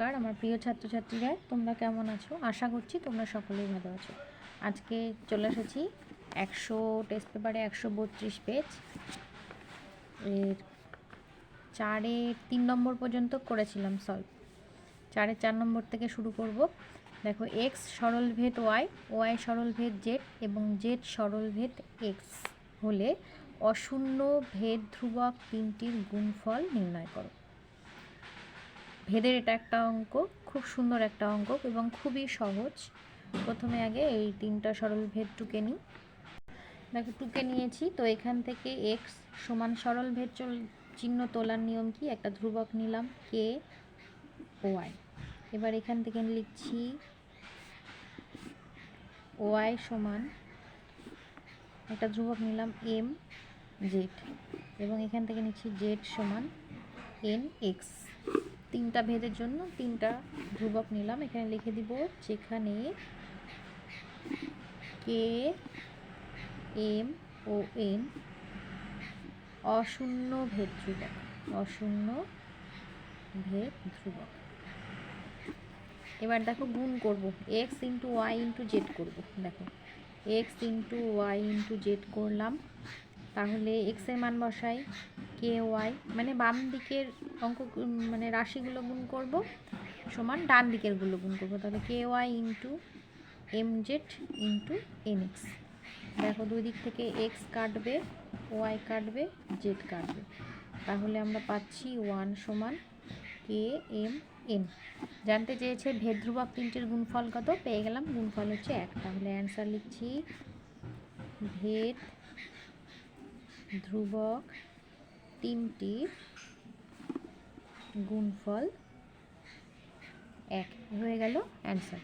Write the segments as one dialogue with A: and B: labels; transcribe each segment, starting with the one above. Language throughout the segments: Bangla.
A: নমস্কার, আমার প্রিয় ছাত্রছাত্রীরা, তোমরা কেমন আছো? আশা করছি তোমরা সকলেই ভালো আছো। আজকে চলে এসেছি একশো টেস্ট পেপারে একশো বত্রিশ পেজ এর চারে তিন নম্বর পর্যন্ত করেছিলাম সলভ চারে চার নম্বর থেকে শুরু করব। দেখো এক্স সরল ভেদ ওয়াই ওয়াই সরল ভেদ জেড এবং জেড সরল ভেদ এক্স হলে অশূন্য ভেদ ধ্রুবক তিনটির গুণফল নির্ণয় করো। ভেদের এটা একটা অঙ্ক, খুব সুন্দর একটা অঙ্ক এবং খুবই সহজ। প্রথমে আগে এই তিনটা সরল ভেদ টুকে নিই। দেখো, টুকে নিয়েছি, তো এখান থেকে এক্স সমান সরল ভেদ চিহ্ন তোলার নিয়ম কি? একটা ধ্রুবক নিলাম কে ওয়াই এবার এখান থেকে লিখছি ওয়াই সমান, একটা ধ্রুবক নিলাম এম জেড এবং এখান থেকে নিচ্ছি জেড সমান এন এক্স তিনটা ভেদের জন্য তিনটা ধ্রুবক নিলাম। এখানে লিখে দিব যেখানে কে, এম ও এন অশূন্য ভেদ ধ্রুবক, অশূন্য ভেদ ধ্রুবক। এবার দেখো গুণ করব X into Y into Z করব। দেখো X into Y into Z করলাম। তাহলে এক্স এক্সের মান বসাই কে ওয়াই মানে বাম দিকের অঙ্ক মানে রাশিগুলো গুণ করব, সমান ডান দিকেরগুলো গুণ করব। তাহলে K Y into M Z into N X দেখো দুই দিক থেকে এক্স কাটবে ওয়াই কাটবে জেড কাটবে। তাহলে আমরা পাচ্ছি ওয়ান সমান কে এম এন জানতে চেয়েছে ভেদ ধ্রুবক তিনটির গুণফল কত? পেয়ে গেলাম, গুণফল হচ্ছে এক। তাহলে অ্যান্সার লিখছি ভেদ ধ্রুবক তিনটি গুণফল এক। হয়ে গেল অ্যান্সার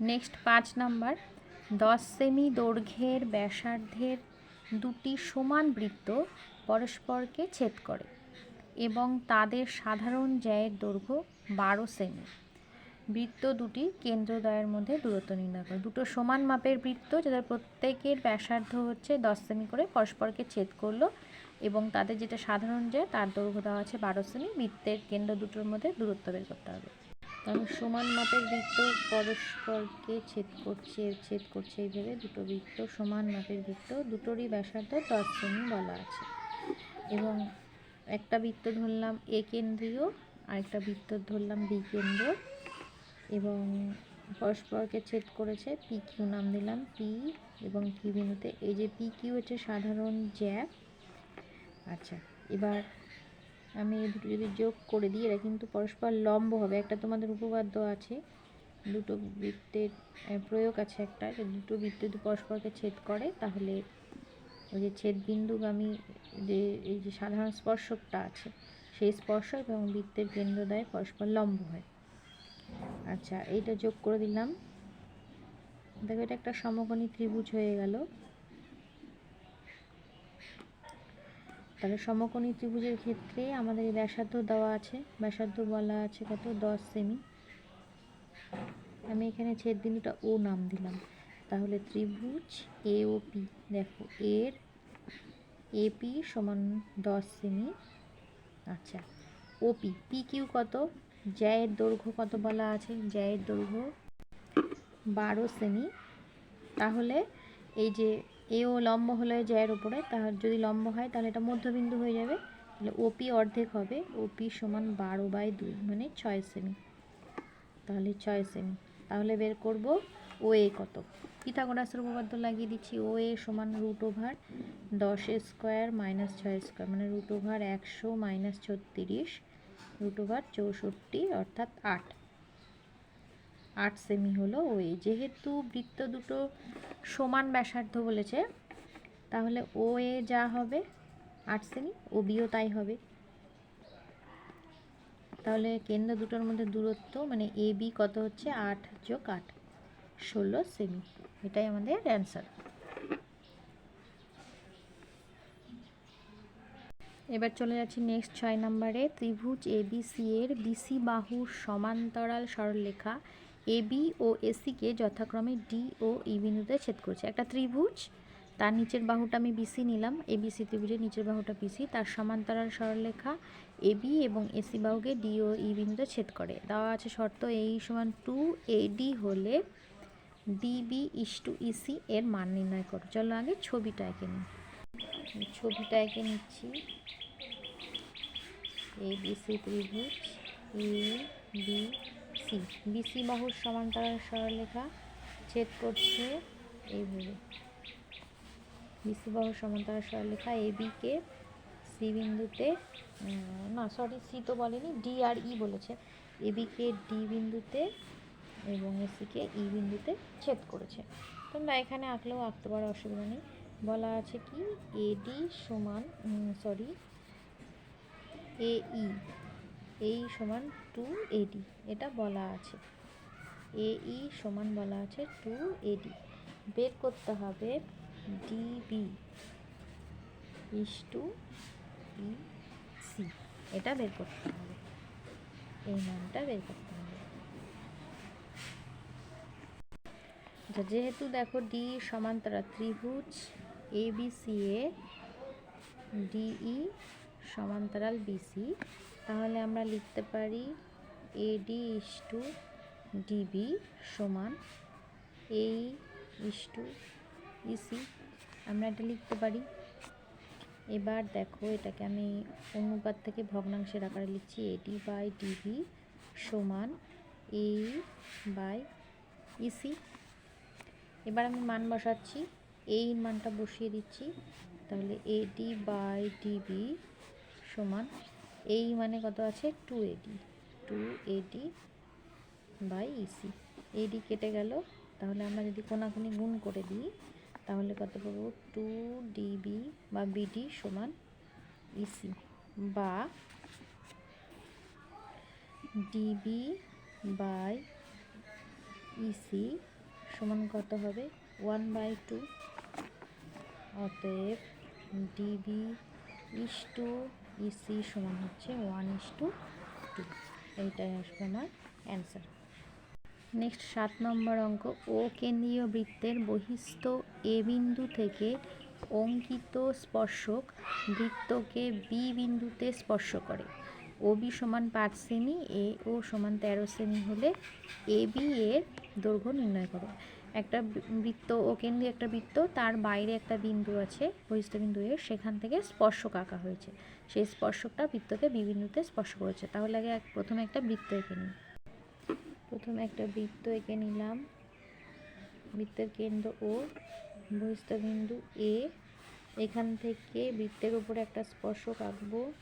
A: নেক্সট পাঁচ নাম্বার দশ সেমি দৈর্ঘ্যের ব্যাসার্ধের দুটি সমান বৃত্ত পরস্পরকে ছেদ করে এবং তাদের সাধারণ জ্যায়ের দৈর্ঘ্য বারো সেমি বৃত্ত দুটি কেন্দ্রদ্বয়ের মধ্যে দূরত্ব নির্ণয় করে। দুটো সমান মাপের বৃত্ত যাদের প্রত্যেকের ব্যাসার্ধ হচ্ছে দশ সেমি করে, পরস্পরকে ছেদ করল এবং তাদের যেটা সাধারণ যে, তার দৈর্ঘ্য দেওয়া আছে বারো সেমি, বৃত্তের কেন্দ্র দুটোর মধ্যে দূরত্ব বের করতে হবে। কারণ সমান মাপের বৃত্ত পরস্পরকে ছেদ করছে ছেদ করছে এইভাবে দুটো বৃত্ত সমান মাপের বৃত্ত দুটোরই ব্যাসার্ধ দশ সেমি বলা আছে। এবং একটা বৃত্ত ধরলাম এ কেন্দ্রীয়, আরেকটা বৃত্ত ধরলাম বি কেন্দ্র। এবং পরস্পরকে ছেদ করেছে পি কিউ নাম দিলাম পি এবং কিউ বিন্দুতে। এই যে পি কিউ হচ্ছে সাধারণ জ্যাপ আচ্ছা এবার আমি এই দুটো যদি যোগ করে দিই, এরা কিন্তু পরস্পর লম্ব হবে। একটা তোমাদের উপপাদ্য আছে, দুটো বৃত্তের প্রয়োগ আছে একটা দুটো বৃত্ত যদি পরস্পরকে ছেদ করে, তাহলে ওই যে ছেদ বিন্দুগামী যে, এই যে সাধারণ স্পর্শকটা আছে, সেই স্পর্শক এবং বৃত্তের কেন্দ্র কেন্দ্রদ্বয় পরস্পর লম্ব হয়। আচ্ছা এইটা যোগ করে দিলাম। দেখো, এটা একটা সমকোণী ত্রিভুজ হয়ে গেল। তাহলে সমকোণী ত্রিভুজের ক্ষেত্রে আমাদের ব্যাসার্ধ দেওয়া আছে। ব্যাসার্ধ বলা আছে কত? দশ সেমি। আমি এখানে ছেদ বিন্দুটা ও নাম দিলাম। তাহলে ত্রিভুজ এ ও পি। দেখো, এর এপি সমান দশ সেমি। আচ্ছা ওপি পি কিউ কত? জ্যায়ের দৈর্ঘ্য কত বলা আছে? জ্যায়ের দৈর্ঘ্য বারো সেমি। তাহলে এই যে এও লম্ব হলে জ্যায়ের উপরে তাহলে যদি লম্ব হয় তাহলে এটা মধ্যবিন্দু হয়ে যাবে। তাহলে ওপি অর্ধেক হবে। ওপি সমান বারো বাই দুই মানে ছয় সেমি। তাহলে ছয় সেমি। তাহলে বের করব ও এ কত? পিথাগোরাসের উপপাদ্য লাগিয়ে দিচ্ছি। ও এ সমান রুট ওভার দশ স্কোয়ার মাইনাস ছয় স্কোয়ার মানে রুট ওভার একশো মাইনাস ছত্রিশ রুট ওভার চৌষট্টি অর্থাৎ আট। আট সেমি হলো ওই। যেহেতু বৃত্ত দুটো সমান ব্যাসার্ধ বলেছে, তাহলে ও এ যা হবে, আট সেমি ও বিও তাই হবে। তাহলে কেন্দ্র দুটোর মধ্যে দূরত্ব মানে এ বি কত হচ্ছে? আট যোগ আট, ষোলো সেমি এটাই আমাদের অ্যান্সার এবার চলে যাচ্ছি নেক্সট ছয় নম্বরে, ত্রিভুজ এবিসি এর বিসি বাহুর সমান্তরাল সরলরেখা এবি ও এসিকে যথাক্রমে ডি ও ই বিন্দুতে ছেদ করছে। একটা ত্রিভুজ, তার নিচের বাহুটা আমি বিসি নিলাম এবিসি ত্রিভুজের নিচের বাহুটা বিসি তার সমান্তরাল সরলরেখা এবি এবং এসি বাহুকে ডি ও ই বিন্দুতে ছেদ করে। দেওয়া আছে শর্ত এই সমান টু এডি হলে ডিবি ইস টু ইসি এর মান নির্ণয় করো। চলো আগে ছবিটা এঁকে নিই। ছবিটা এঁকে নিচ্ছি। এ বিসি ত্রিভুজ, এ, বি, সি। বিসি বাহুর সমান্তরাল সরলরেখা ছেদ করছে এইভাবে। বিসি বাহুর সমান্তরাল সরলরেখা এ বিকে সি বিন্দুতে না সরি সি তো বলেনি, ডি আর ই বলেছে। এ বিকে ডি বিন্দুতে এবং এসিকে ই বিন্দুতে ছেদ করেছে। তোমরা এখানে আঁকলেও আঁকতে পারো, অসুবিধা নেই। বলা আছে কি? এডি সমান সরি এ ই এই সমান টু এডি এটা বলা আছে। এ ই সমান বলা আছে টু এডি বের করতে হবে ডিবি ইস টু সি, এটা বের করতে হবে। এই মানটা বের করতে হবে। আচ্ছা যেহেতু দেখো ডি সমান্তরাল ত্রিভুজ A B C A DE সমান্তরাল বিসি তাহলে আমরা লিখতে পারি এডি ইস টু ডিবি সমান এই ইস টু ইসি আমরা এটা লিখতে পারি। এবার দেখো এটাকে আমি অনুপাত থেকে ভগ্নাংশের আকারে লিখছি। এডি বাই ডিবি সমান এই বাই ইসি এবার আমি মান বসাচ্ছি। এই মানটা বসিয়ে দিচ্ছি। তাহলে এডি বাই ডিবি সমান এই মানে কত আছে? Two AD two AD by EC AD কেটে গেল। তাহলে আমরা যদি কোনাকুনি গুণ করে দিই, তাহলে কত পাবো? টু ডিবি বা বিডি সমান ইসি বা ডিবি বাই ইসি সমান কত হবে? ওয়ান বাই টু অতএব ডিবি ইস টু ইসি সমান হচ্ছে ওয়ান ইস টু টু এইটাই আসবে আমার অ্যান্সার নেক্সট সাত নম্বর অঙ্ক ও কেন্দ্রীয় বৃত্তের বহিস্থ এ বিন্দু থেকে অঙ্কিত স্পর্শক বৃত্তকে বি বিন্দুতে স্পর্শ করে। ও বি সমান পাঁচ সেমি এ ও সমান তেরো সেমি হলে এ বি এর দৈর্ঘ্য নির্ণয় করো। একটা বৃত্ত ও কেন্দ্রীয় একটা বৃত্ত, তার বাইরে একটা বিন্দু আছে বহিস্থ বিন্দু এর, সেখান থেকে স্পর্শক আঁকা হয়েছে। সেই স্পর্শকটা বৃত্তকে বি বিন্দুতে স্পর্শ করেছে। তাহলে আগে প্রথমে একটা বৃত্ত এঁকে নিই। প্রথমে একটা বৃত্ত এঁকে নিলাম। বৃত্তের কেন্দ্র ও বহিস্থ বিন্দু এ, এখান থেকে বৃত্তের উপরে একটা স্পর্শক আঁকবো।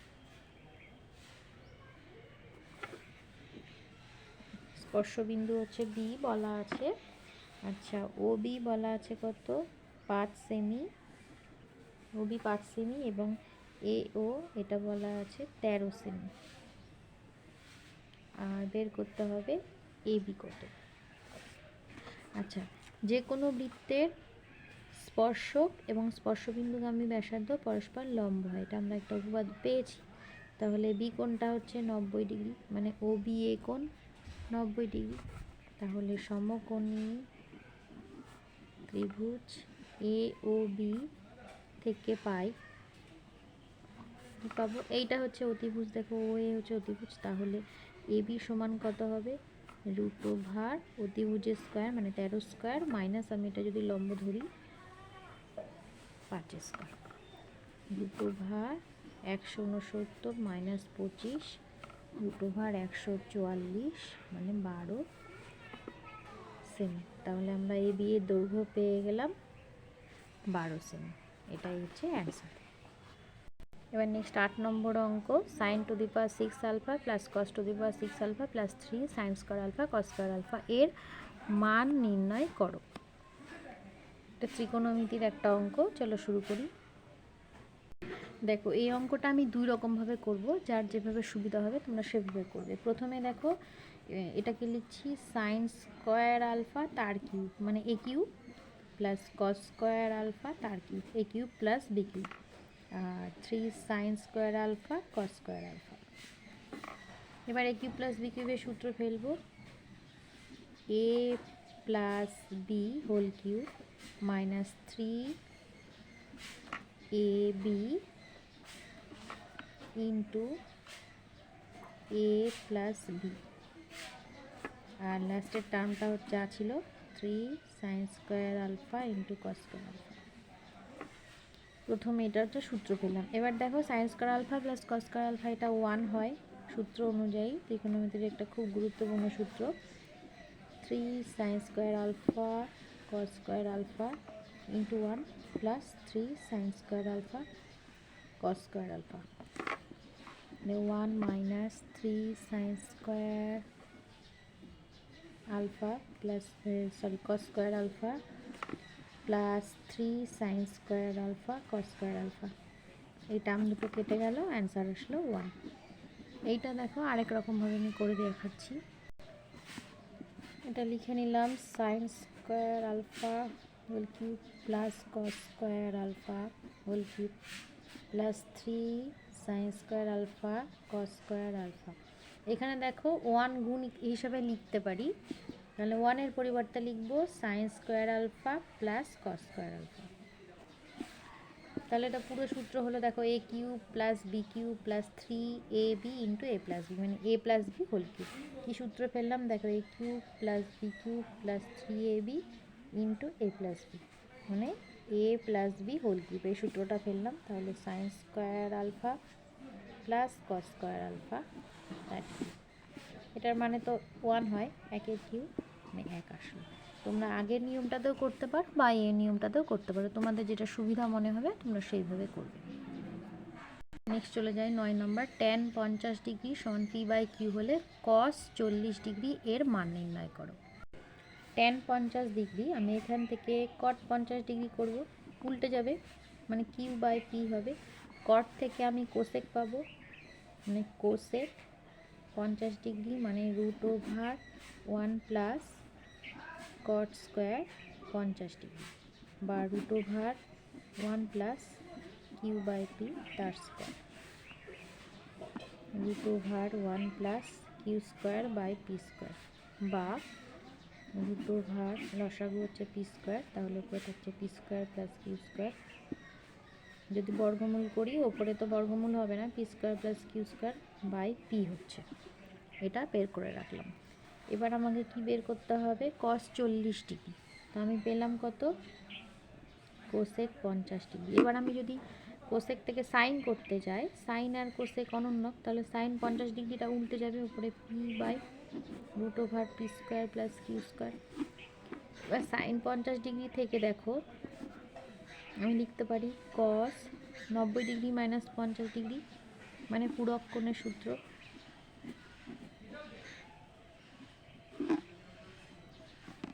A: স্পর্শবিন্দু হচ্ছে বি বলা আছে। আচ্ছা ও বি বলা আছে কত? পাঁচ সেমি, ওবি পাঁচ সেমি এবং এ ও এটা বলা আছে তেরো সেমি। আর বের করতে হবে এ বি কত? আচ্ছা যে কোনো বৃত্তের স্পর্শক এবং স্পর্শবিন্দুগামী ব্যাসার্ধ পরস্পর লম্ব হয়, এটা আমরা একটা উপপাদ্য পেয়েছি। তাহলে বি কোণটা হচ্ছে নব্বই ডিগ্রি মানে ও বি এ কোণ নব্বই ডিগ্রি। তাহলে সমকোণী ত্রিভুজ এ ও বি থেকে পাই। পাবো। এইটা হচ্ছে অতিভুজ। দেখো, ও এ হচ্ছে অতিভুজ। তাহলে এ বি সমান কত হবে? রুট ওভার অতিভুজের স্কোয়ার মানে তেরো স্কোয়ার মাইনাস আমি এটা যদি লম্ব ধরি, পাঁচ স্কোয়ার। রুট ওভার একশো উনসত্তর মাইনাস পঁচিশ, রুট ওভার একশো চুয়াল্লিশ মানে বারো সেমি। তাহলে আমরা এ বি এর দৈর্ঘ্য পেয়ে গেলাম বারো সেমি। এটাই হচ্ছে অ্যান্সার এবার নেক্সট আট নম্বর অঙ্ক sine to the power six alpha plus cos to the power six alpha plus three sine square alpha cos square alpha এর মান নির্ণয় করো। এটা ত্রিকোণমিতির একটা অঙ্ক, চলো শুরু করি। দেখো, এই অঙ্কটা আমি দুই রকমভাবে করব, যার যেভাবে সুবিধা হবে তোমরা সেভাবে করবে। প্রথমে দেখো এটাকে লিখছি সাইন স্কোয়ার আলফা তার কিউব মানে A cube plus cos square alpha তার cube A cube plus B cube R three sine square alpha cos square alpha এবার এ কিউব প্লাস বি কিউবের সূত্র ফেলব। A plus B whole cube minus three A B into A plus B আর লাস্টের টার্মটা হচ্ছে যা ছিল three sine square alpha into cos square alpha প্রথমে এটা হচ্ছে সূত্র পেলাম। এবার দেখো sine square alpha plus cos square alpha এটা ওয়ান হয় সূত্র অনুযায়ী। ত্রিকোণমিতির একটা খুব গুরুত্বপূর্ণ সূত্র। Three sine square alpha cos square alpha into one plus three sine square alpha cos square alpha one minus three sine square alpha plus sorry cos square alpha plus three sine square alpha cos square alpha. এই টার্ম দুটো কেটে গেল অ্যান্সার আসলো ওয়ান এইটা দেখো, আরেক রকমভাবে আমি করে দেখাচ্ছি। এটা লিখে নিলাম sine square alpha whole cube plus cos square alpha whole cube plus three sine square alpha cos square alpha. এখানে দেখো ওয়ান গুণ হিসাবে লিখতে পারি। তাহলে ওয়ানের পরিবর্তে লিখব sine square alpha plus cos square alpha তাহলে এটা পুরো সূত্র হলো দেখো A cube plus B cube plus three A B into A plus B মানে A plus B whole cube কী সূত্র ফেললাম? দেখো A cube plus B cube plus three A B into A plus B মানে A plus B whole cube এই সূত্রটা ফেললাম, তাহলে sine square alpha plus cos square alpha এটার মানে তো ওয়ান হয় একের কিউ মানে এক আসলো। তোমরা আগের নিয়মটাতেও করতে পারো বা এই নিয়মটাতেও করতে পারো। তোমাদের যেটা সুবিধা মনে হবে, তোমরা সেইভাবে করবে। নেক্সট চলে যাই নয় নম্বর টেন পঞ্চাশ ডিগ্রি সমান পি বাই কিউ হলে কস চল্লিশ ডিগ্রি এর মান নির্ণয় করো। টেন পঞ্চাশ ডিগ্রি, আমি এখান থেকে কট পঞ্চাশ ডিগ্রি করব, উল্টে যাবে মানে কিউ বাই পি হবে। কট থেকে আমি কোসেক পাবো মানে কোসেক পঞ্চাশ ডিগ্রি মানে root over one plus cot square পঞ্চাশ ডিগ্রি বা root over one plus Q by P তার square root over one plus Q square by P square বা রুট ওভার লসাগু হচ্ছে পি স্কোয়ার তাহলে উপরে থাকছে P square plus Q square যদি বর্গমূল করি, ওপরে তো বর্গমূল হবে না P square plus Q square by P হচ্ছে। এটা বের করে রাখলাম। এবার আমাকে কি বের করতে হবে? কস চল্লিশ ডিগ্রি। তো আমি পেলাম কত? কোসেক পঞ্চাশ ডিগ্রি। এবার আমি যদি কোসেক থেকে সাইন করতে যাই সাইন আর কোসেক অনন্যক তাহলে সাইন পঞ্চাশ ডিগ্রিটা উল্টে যাবে উপরে P by root over P square plus Q square এবার সাইন পঞ্চাশ ডিগ্রি থেকে দেখো, আমি লিখতে পারি কস নব্বই ডিগ্রি মাইনাস পঞ্চাশ ডিগ্রি। মানে পূরক কোণের সূত্র।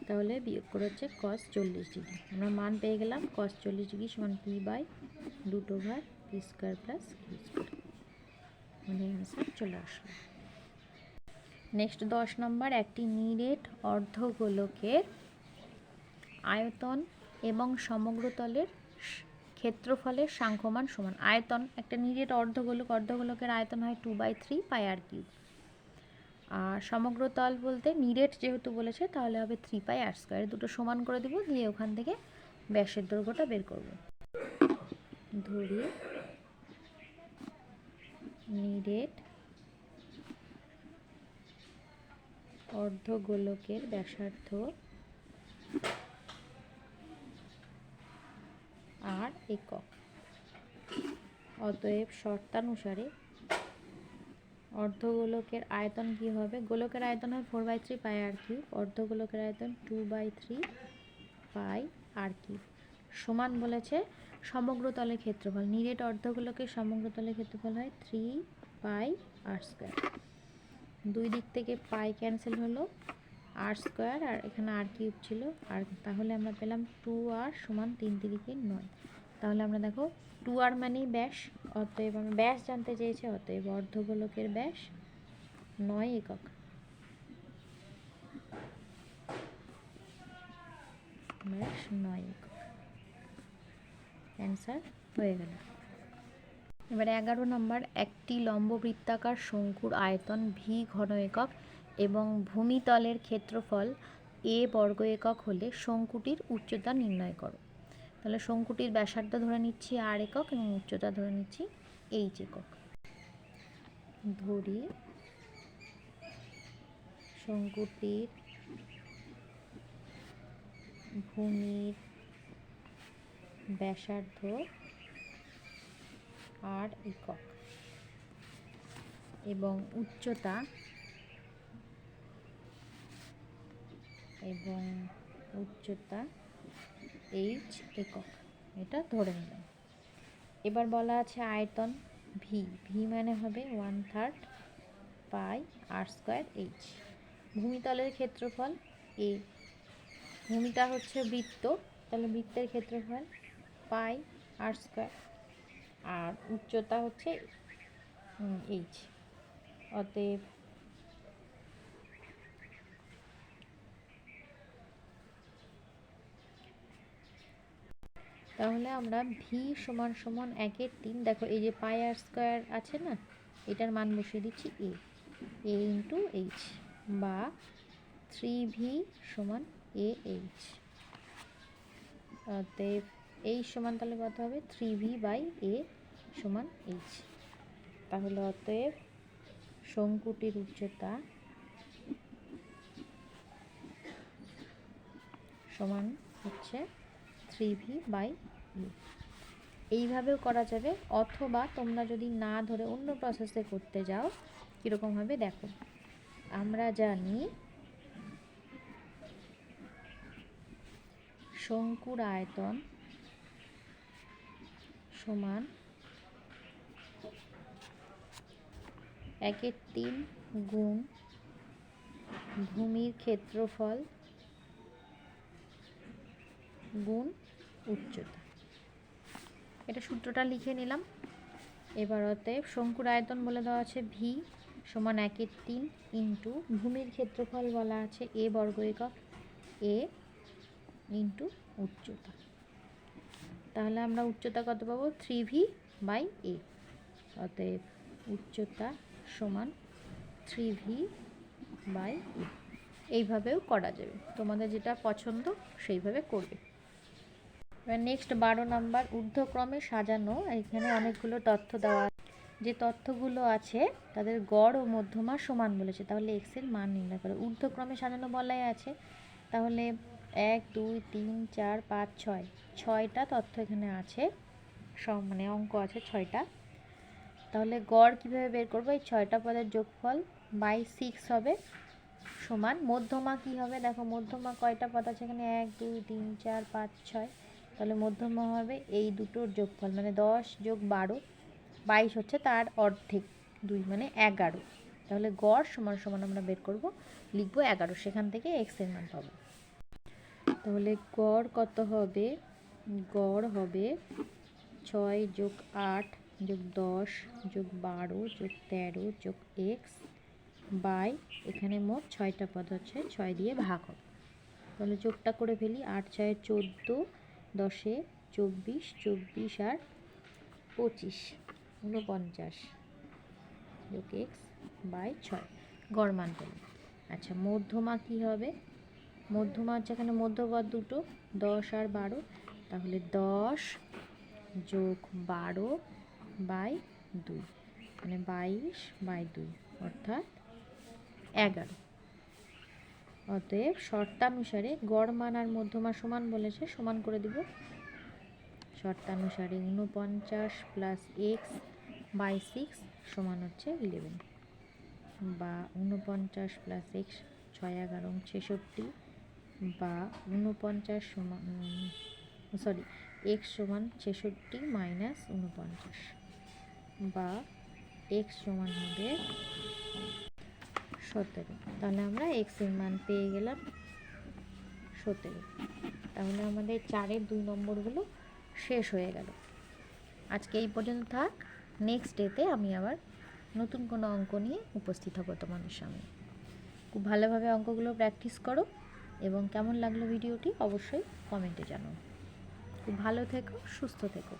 A: তাহলে বিয়োগ করে হচ্ছে কস চল্লিশ ডিগ্রি। আমরা মান পেয়ে গেলাম কস চল্লিশ ডিগ্রি সমান পি বাই দুটো over P square plus Q square মানে অ্যান্সার চলে আসলো। নেক্সট দশ নম্বর একটি নিরেট অর্ধগোলকের আয়তন এবং সমগ্রতলের ক্ষেত্রফলের সাংখ্যমান সমান আয়তন। একটা নিরেট অর্ধগোলক, অর্ধগোলকের আয়তন হয় two by three pi r cube আর সমগ্র তল বলতে নিরেট যেহেতু বলেছে, তাহলে হবে থ্রি পাই আর স্কোয়ার দুটো সমান করে দিব, দিয়ে ওখান থেকে ব্যাসের দৈর্ঘ্যটা বের করব। ধরি। নিরেট অর্ধগোলকের ব্যাসার্ধ আর একক। অতএব শর্তানুসারে অর্ধগোলকের আয়তন কি হবে? গোলকের আয়তন হয় four by three pi r cube অর্ধগোলকের আয়তন two by three pi r cube সমান বলেছে সমগ্র তলের ক্ষেত্রফল। নিরেট অর্ধগোলকের সমগ্র তলের ক্ষেত্রফল হয় থ্রি পাই আর স্কোয়ার দুই দিক থেকে পাই ক্যান্সেল হলো। আর স্কোয়ার আর এখানে আর কিউব ছিল। আর তাহলে আমরা পেলাম টু আর সমান তিন তিরিকে নয়। তাহলে আমরা দেখো টু আর মানেই ব্যাস। অতএব আমরা ব্যাস জানতে চেয়েছি, অতএব অর্ধগোলকের ব্যাস নয় একক। নয় হয়ে গেল। এবার এগারো নম্বর, একটি লম্ব বৃত্তাকার শঙ্কুর আয়তন ভি ঘন একক। এবং ভূমিতলের ক্ষেত্রফল এ বর্গ একক হলে শঙ্কুটির উচ্চতা নির্ণয় করো। তাহলে শঙ্কুটির ব্যাসার্ধ ধরে নিচ্ছি আর একক এবং উচ্চতা ধরে নিচ্ছি এইচ একক। ধরি শঙ্কুটির ভূমির ব্যাসার্ধ আর একক এবং উচ্চতা এবং উচ্চতা এইচ একক। এটা ধরে নিলাম। এবার বলা আছে আয়তন ভি ভি মানে হবে one third pi r square h ভূমিতলের ক্ষেত্রফল এ ভূমিটা হচ্ছে বৃত্ত। তাহলে বৃত্তের ক্ষেত্রফল পাই আর স্কোয়ার আর উচ্চতা হচ্ছে এইচ অতএব তাহলে আমরা ভি সমান সমান একের তিন, দেখো এই যে পাই আর স্কোয়ার আছে না, এটার মান বসিয়ে দিচ্ছি এ এ ইন্টু এইচ বা থ্রি ভি সমান এ এইচ অতএব এই সমান তাহলে কত হবে? থ্রি ভি বাই এ সমান এইচ তাহলে অতএব শঙ্কুটির উচ্চতা সমান হচ্ছে থ্রি ভি বাই ইউ। এইভাবেও করা যাবে। অথবা তোমরা যদি না ধরে অন্য প্রসেসে করতে যাও, কীরকম হবে দেখো। আমরা জানি শঙ্কুর আয়তন সমান একের তিন গুণ ভূমির ক্ষেত্রফল গুণ উচ্চতা। এটা সূত্রটা লিখে নিলাম। এবার অতএব শঙ্কুর আয়তন বলে দেওয়া আছে ভি সমান একের তিন ইন্টু ভূমির ক্ষেত্রফল বলা আছে এ বর্গ একক এ ইন্টু উচ্চতা। তাহলে আমরা উচ্চতা কত পাবো? থ্রি ভি বাই এ অতএব উচ্চতা সমান থ্রি ভি বাই এ এইভাবেও করা যাবে। তোমাদের যেটা পছন্দ সেইভাবে করবে। নেক্সট বারো নাম্বার ঊর্ধ্বক্রমে সাজানো, এখানে অনেকগুলো তথ্য দেওয়া যে তথ্যগুলো আছে, তাদের গড় ও মধ্যমা সমান বলেছে। তাহলে এক্সের মান নির্ণয় করে। ঊর্ধ্বক্রমে সাজানো বলাই আছে। তাহলে এক, দুই, তিন, চার, পাঁচ, ছয়। ছয়টা তথ্য এখানে আছে। সব মানে অঙ্ক আছে ছয়টা। তাহলে গড় কীভাবে বের করব? এই ছয়টা পদের যোগফল বাই সিক্স হবে সমান। মধ্যমা কী হবে? দেখো মধ্যমা কয়টা পদ আছে এখানে? এক, দুই, তিন, চার, পাঁচ, ছয়। তাহলে মধ্যমা হবে এই দুটোর যোগফল মানে দশ যোগ বারো, বাইশ হচ্ছে তার অর্ধেক দুই মানে এগারো। তাহলে গড় সমান সমান আমরা বের করব, লিখব এগারো, সেখান থেকে এক্সের মান পাবো। তাহলে গড় কত হবে? গড় হবে ছয় যোগ আট যোগ দশ যোগ বারো যোগ তেরো যোগ এক্স বাই, এখানে মোট ছয়টা পদ হচ্ছে, ছয় দিয়ে ভাগ হবে। তাহলে যোগটা করে ফেলি, আট ছয় চোদ্দ দশে, চব্বিশ চব্বিশ আর পঁচিশ ঊনপঞ্চাশ যোগ এক্স বাই ছয়। গড় মান পেলাম আচ্ছা মধ্যমা কী হবে? মধ্যমা হচ্ছে এখানে মধ্যপদ দুটো, দশ আর বারো। তাহলে দশ যোগ বারো বাই দুই। মানে বাইশ বাই দুই, অর্থাৎ এগারো। অতএব শর্তানুসারে গড়, মান আর মধ্যমা সমান বলেছে, সমান করে দিব। শর্তানুসারে উনপঞ্চাশ প্লাস এক্স বাই সিক্স সমান হচ্ছে ইলেভেন বা উনপঞ্চাশ প্লাস এক্স ছয় এগারো ছেষট্টি। বা উনপঞ্চাশ সমান সরি এক্স সমান ছেষট্টি মাইনাস উনপঞ্চাশ বা এক্স সমান হবে সতেরো তাহলে আমরা এক্সের মান পেয়ে গেলাম সতেরো তাহলে আমাদের চারের দুই নম্বরগুলো শেষ হয়ে গেল। আজকে এই পর্যন্ত থাক। নেক্সট ডেতে আমি আবার নতুন কোনো অঙ্ক নিয়ে উপস্থিত হব তোমাদের সামনে। খুব ভালোভাবে অঙ্কগুলো প্র্যাকটিস করো এবং কেমন লাগল ভিডিওটি অবশ্যই কমেন্টে জানাও। খুব ভালো থেকো, সুস্থ থেকো।